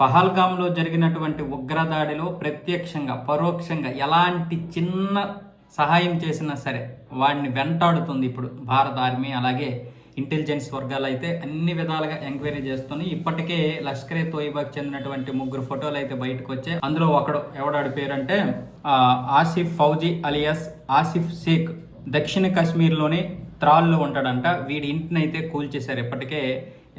పహల్గామ్లో జరిగినటువంటి ఉగ్రదాడిలో ప్రత్యక్షంగా పరోక్షంగా ఎలాంటి చిన్న సహాయం చేసినా సరే వాడిని వెంటాడుతుంది ఇప్పుడు భారత ఆర్మీ అలాగే ఇంటెలిజెన్స్ వర్గాలు అయితే అన్ని విధాలుగా ఎంక్వైరీ చేస్తున్నాయి ఇప్పటికే లష్కరే తోయిబాకి చెందినటువంటి ముగ్గురు ఫోటోలు అయితే బయటకు వచ్చాయి. అందులో ఒకడు ఎవడాడి పేరంటే అంటే ఆసిఫ్ ఫౌజీ అలియాస్ ఆసిఫ్ షేక్. దక్షిణ కాశ్మీర్లోని త్రాల్లో ఉంటాడంట. వీడి ఇంటిని అయితే కూల్చేశారు. ఇప్పటికే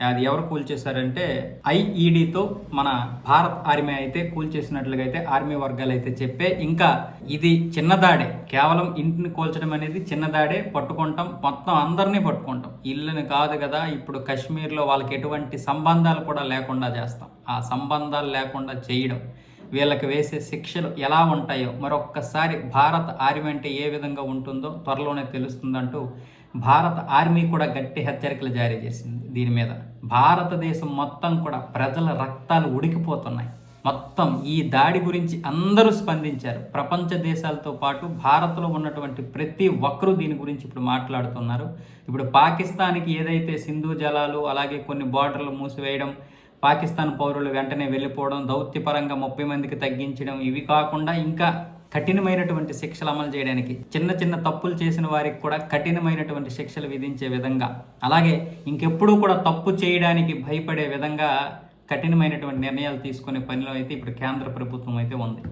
అది ఎవరు కూల్చేశారంటే ఐఈడితో మన భారత్ ఆర్మీ అయితే కూల్చేసినట్లుగా అయితే ఆర్మీ వర్గాలు అయితే చెప్పే ఇంకా ఇది చిన్నదాడే. కేవలం ఇంటిని కూల్చడం అనేది చిన్నదాడే. పట్టుకుంటాం. మొత్తం అందరినీ పట్టుకుంటాం. ఇల్లుని కాదు కదా ఇప్పుడు కాశ్మీర్లో వాళ్ళకి ఎటువంటి సంబంధాలు కూడా లేకుండా చేస్తాం. ఆ సంబంధాలు లేకుండా చేయడం. వీళ్ళకి వేసే శిక్షలు ఎలా ఉంటాయో మరొక్కసారి భారత ఆర్మీ అంటే ఏ విధంగా ఉంటుందో త్వరలోనే తెలుస్తుందంటూ భారత ఆర్మీ కూడా గట్టి హెచ్చరికలు జారీ చేసింది. దీని మీద భారతదేశం మొత్తం కూడా ప్రజల రక్తాలు ఉడికిపోతున్నాయి. మొత్తం ఈ దాడి గురించి అందరూ స్పందించారు. ప్రపంచ దేశాలతో పాటు భారత్లో ఉన్నటువంటి ప్రతి ఒక్కరూ దీని గురించి ఇప్పుడు మాట్లాడుతున్నారు. ఇప్పుడు పాకిస్తాన్కి ఏదైతే సింధు జలాలు అలాగే కొన్ని బార్డర్లు మూసివేయడం పాకిస్తాన్ పౌరులు వెంటనే వెళ్ళిపోవడం దౌత్యపరంగా ముప్పై మందికి తగ్గించడం ఇవి కాకుండా ఇంకా కఠినమైనటువంటి శిక్షలు అమలు చేయడానికి చిన్న చిన్న తప్పులు చేసిన వారికి కూడా కఠినమైనటువంటి శిక్షలు విధించే విధంగా అలాగే ఇంకెప్పుడూ కూడా తప్పు చేయడానికి భయపడే విధంగా కఠినమైనటువంటి నిర్ణయాలు తీసుకునే పనిలో అయితే ఇప్పుడు కేంద్ర ప్రభుత్వం అయితే ఉంది.